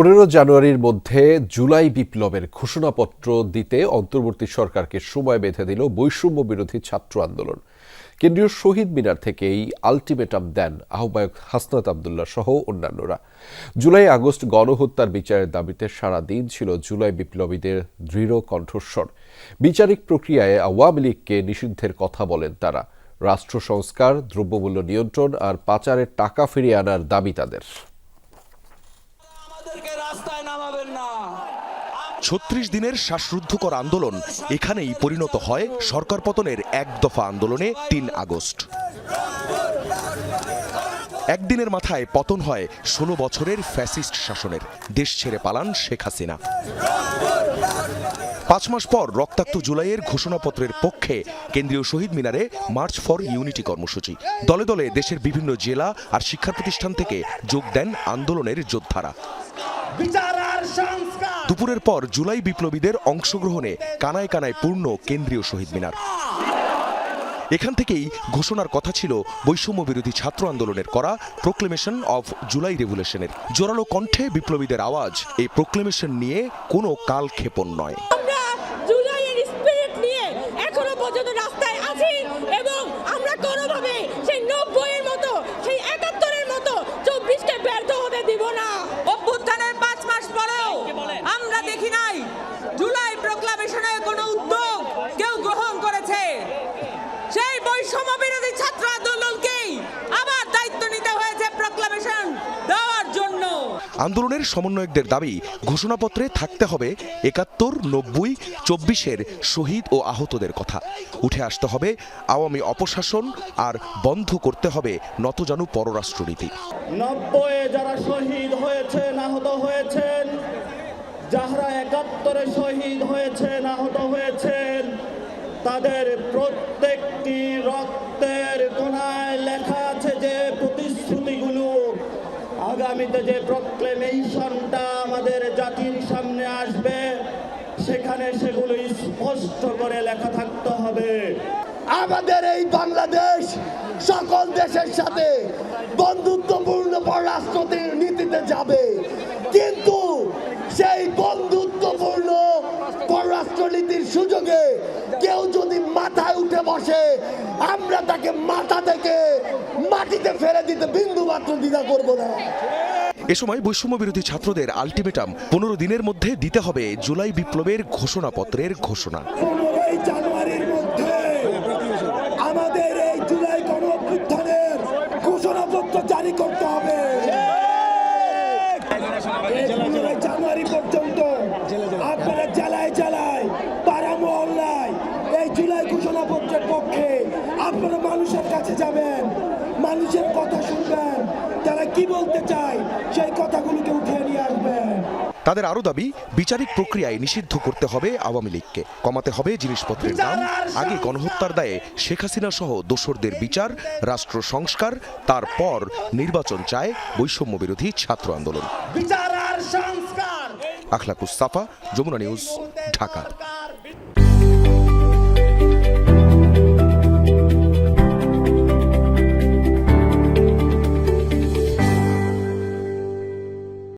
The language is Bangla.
পনেরো জানুয়ারির মধ্যে জুলাই বিপ্লবের ঘোষণাপত্র দিতে অন্তর্বর্তী সরকারকে সময় বেঁধে দিল বৈষম্য বিরোধী ছাত্র আন্দোলন। কেন্দ্রীয় শহীদ মিনার থেকেই আলটিমেটাম দেন আহ্বায়ক হাসনাত আবদুল্লাহ সহ অন্যান্যরা। জুলাই আগস্ট গণহত্যার বিচারের দাবিতে সারা দিন ছিল জুলাই বিপ্লবীদের দৃঢ় কণ্ঠস্বর। বিচারিক প্রক্রিয়ায় আওয়ামী লীগকে নিষিদ্ধের কথা বলেন তারা। রাষ্ট্র সংস্কার, দ্রব্যমূল্য নিয়ন্ত্রণ আর পাচারের টাকা ফিরিয়ে আনার দাবি তাদের। না। ছত্রিশ দিনের শ্বাসরুদ্ধকর আন্দোলন এখানেই পরিণত হয় সরকার পতনের এক দফা আন্দোলনে তিন আগস্ট। একদিনের মাথায় পতন হয় ষোলো বছরের ফ্যাসিস্ট শাসনের। দেশ ছেড়ে পালান শেখ হাসিনা। পাঁচ মাস পর রক্তাক্ত জুলাইয়ের ঘোষণাপত্রের পক্ষে কেন্দ্রীয় শহীদ মিনারে মার্চ ফর ইউনিটি কর্মসূচি। দলে দলে দেশের বিভিন্ন জেলা আর শিক্ষা প্রতিষ্ঠান থেকে যোগ দেন আন্দোলনের যোদ্ধারা। দুপুরের পর জুলাই বিপ্লবীদের অংশগ্রহণে কানায় কানায় পূর্ণ কেন্দ্রীয় শহীদ মিনার। এখান থেকেই ঘোষণার কথা ছিল বৈষম্য বিরোধী ছাত্র আন্দোলনের করা প্রোক্লেমেশন অফ জুলাই রেভুলেশনের জোরালো কণ্ঠে বিপ্লবীদের আওয়াজ, এই প্রোক্লেমেশন নিয়ে কোনো কালক্ষেপণ নয় আমরা জুলাইয়ের স্পিরিট নিয়ে এখনও পর্যন্ত রাস্তায় আছি এবং আমরা কোনোভাবে সেই নব্বইয়ের মতো সেই একাত্তরের মতো চব্বিশকে ব্যর্থ হতে দিব না অভ্যুত্থানের পাঁচ মাস পরেও আমরা দেখি নাই জুলাই প্রোক্লামেশনের কোনো উদ্যোগ কেউ গ্রহণ করেছে সেই বৈষম্য বিরোধী ছাত্র আন্দোলনকেই আবার দায়িত্ব নিতে হয়েছে প্রোক্লামেশন দেওয়ার জন্য। আন্দোলনের সমন্বয়কদের দাবি ঘোষণাপত্রে থাকতে হবে একাত্তর নব্বই চব্বিশের শহীদ ও আহতদের কথা। উঠে আসতে হবে আওয়ামী অপশাসন আর বন্ধ করতে হবে নতজানু পররাষ্ট্রনীতি। নব্বইয়ে যারা শহীদ হয়েছেন আহত হয়েছেন যাহারা একাত্তরে শহীদ হয়েছেন আহত হয়েছেন তাদের প্রত্যেকটি রক্তের কোনায় লেখা আছে যে প্রতিশ্রুতিগুলো। আগামীতে যে প্রক্লেমেশনটা আমাদের জাতির সামনে আসবে, সেখানে সেগুলো স্পষ্ট করে লেখা থাকতে হবে। আমাদের এই বাংলাদেশ সকল দেশের সাথে বন্ধুত্বপূর্ণ পররাষ্ট্র নীতিতে যাবে। কিন্তু পররাষ্ট্রনীতির সুযোগে কেউ যদি মাথায় উঠে বসে আমরা তাকে মাথা থেকে মাটিতে ফেলে দিতে বিন্দু মাত্র দ্বিধা করব না। এ সময় বৈষম্য বিরোধী ছাত্রদের আলটিমেটাম পনেরো দিনের মধ্যে দিতে হবে জুলাই বিপ্লবের ঘোষণাপত্রের ঘোষণা পনেরোই জানুয়ারির মধ্যে আমাদের এই জুলাই গণ অভ্যুত্থানের ঘোষণাপত্র জারি করতে হবে এই পনেরোই জানুয়ারি পর্যন্ত আপনারা জেলায় জেলায় পাড়া মহল্লায় এই জুলাই ঘোষণাপত্রের পক্ষে আপনারা মানুষের কাছে যাবেন মানুষের কথা শুনবেন তারা কি বলতে চায় সেই কথাগুলোকে উঠিয়ে নিয়ে আসবেন। তাদের আরও দাবি বিচারিক প্রক্রিয়ায় নিষিদ্ধ করতে হবে আওয়ামী লীগকে। কমাতে হবে জিনিসপত্রের দাম আগে গণহত্যার দায়ে শেখ হাসিনা সহ দোসরদের বিচার রাষ্ট্র সংস্কার তারপর নির্বাচন চায় বৈষম্য বিরোধী ছাত্র আন্দোলন। আখলাকুস সাফা যমুনা নিউজ ঢাকা।